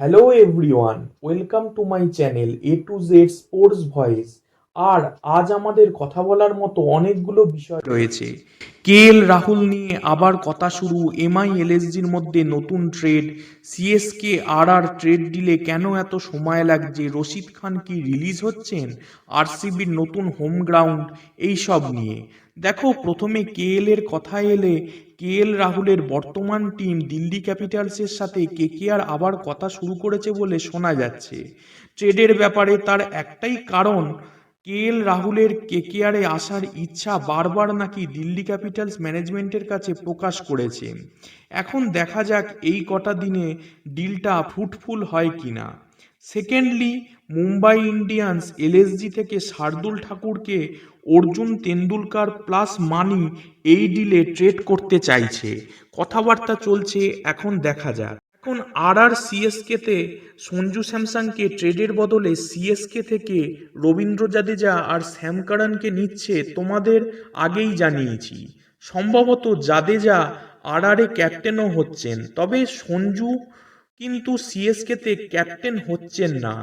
hello everyone welcome to my channel A to Z sports voice আর আজ আমাদের কথা বলার মতো অনেকগুলো বিষয় রয়েছে। কে এল রাহুল নিয়ে আবার কথা শুরু এমআই এলএসজির মধ্যে নতুন trade CSK R R trade delay কেন এত সময় লাগছে? রশিদ খান কি রিলিজ হচ্ছেন? আরসিবির নতুন হোম গ্রাউন্ড এই সব নিয়ে। দেখো, প্রথমে কে এল এর কথা এলে কে এল রাহুলের বর্তমান টিম দিল্লি ক্যাপিটালসের সাথে কেকেআর আবার কথা শুরু করেছে বলে শোনা যাচ্ছে। ট্রেডের ব্যাপারে তার একটাই কারণ কে এল রাহুলের কেকেআরে আসার ইচ্ছা বারবার নাকি দিল্লি ক্যাপিটালস ম্যানেজমেন্টের কাছে প্রকাশ করেছে। এখন দেখা যাক এই কটা দিনে ডিলটা ফুটফুল হয় কি না সেকেন্ডলি, মুম্বাই ইন্ডিয়ান্স এলএসজি থেকে শার্দুল ঠাকুরকে অর্জুন তেন্ডুলকার প্লাস মানি এই ডিলে ট্রেড করতে চাইছে। কথাবার্তা চলছে, এখন দেখা যাক। এখন আর আর সিএসকেতে সঞ্জু স্যামসাংকে ট্রেডের বদলে সিএসকে থেকে রবীন্দ্র জাদেজা আর শ্যাম কারানকে নিচ্ছে তোমাদের আগেই জানিয়েছি। সম্ভবত জাদেজা আর আরে ক্যাপ্টেনও হচ্ছেন, তবে সঞ্জু কিন্তু সিএসকেতে ক্যাপ্টেন হচ্ছেন না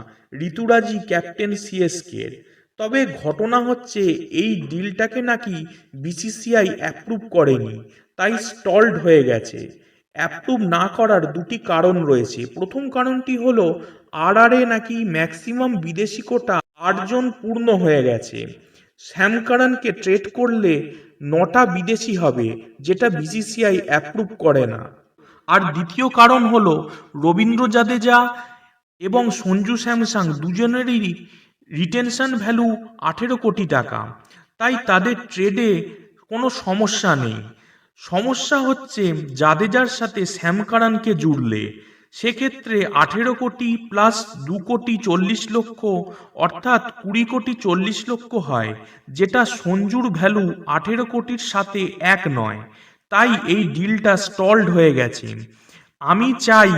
ঋতুরাজি ক্যাপ্টেন সিএসকের তবে ঘটনা হচ্ছে, এই ডিলটাকে নাকি বিসিসিআই অ্যাপ্রুভ করেনি, তাই স্টলড হয়ে গেছে। অ্যাপ্রুভ না করার দুটি কারণ রয়েছে। প্রথম কারণটি হলো আর আরে নাকি ম্যাক্সিমাম বিদেশি কোটা আটজন পূর্ণ হয়ে গেছে। শ্যাম কারানকে ট্রেড করলে নটা বিদেশি হবে, যেটা বিসিসিআই অ্যাপ্রুভ করে না। আর দ্বিতীয় কারণ হলো, রবীন্দ্র জাদেজা এবং সঞ্জু স্যামসাং দুজনেরই রিটেনশন ভ্যালু আঠেরো কোটি টাকা। তাই তাদের ট্রেডে কোনো সমস্যা নেই। সমস্যা হচ্ছে জাদেজার সাথে শ্যামকারানকে জুড়লে। সেক্ষেত্রে আঠেরো কোটি প্লাস দু কোটি চল্লিশ লক্ষ, অর্থাৎ কুড়ি কোটি চল্লিশ লক্ষ হয়, যেটা সঞ্জুর ভ্যালু আঠেরো কোটির সাথে এক নয়। তাই এই ডিলটা স্টলড হয়ে গেছে। আমি চাই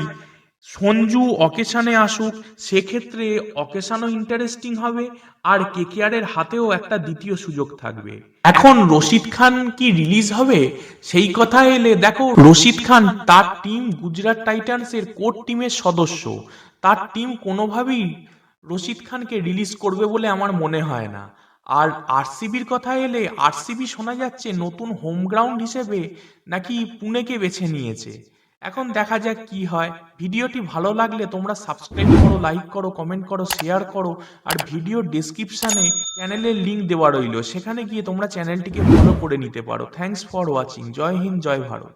সঞ্জু অকেশানে আসুক, সেক্ষেত্রে অকেশানও ইন্টারেস্টিং হবে, আর কেকেআরের হাতেও একটা দ্বিতীয় সুযোগ থাকবে। এখন রশিদ খান কি রিলিজ হবে? সেই কথা এলে দেখো, রশিদ খান তার টিম গুজরাট টাইটান্সের কোর টিমের সদস্য। তার টিম কোনোভাবেই রশিদ খানকে রিলিজ করবে বলে আমার মনে হয় না। আর আরসিবির কথা এলে আরসিবি শোনা যাচ্ছে নতুন হোম গ্রাউন্ড হিসেবে নাকি পুনেকে বেছে নিয়েছে। এখন দেখা যাক কি হয়। ভিডিওটি ভালো লাগলে তোমরা সাবস্ক্রাইব করো লাইক করো কমেন্ট করো শেয়ার করো আর ভিডিও ডিসক্রিপশানে চ্যানেলের লিঙ্ক দেওয়া রইল। সেখানে গিয়ে তোমরা চ্যানেলটিকে ফলো করে নিতে পারো। থ্যাংকস ফর ওয়াচিং জয় হিন্দ, জয় ভারত।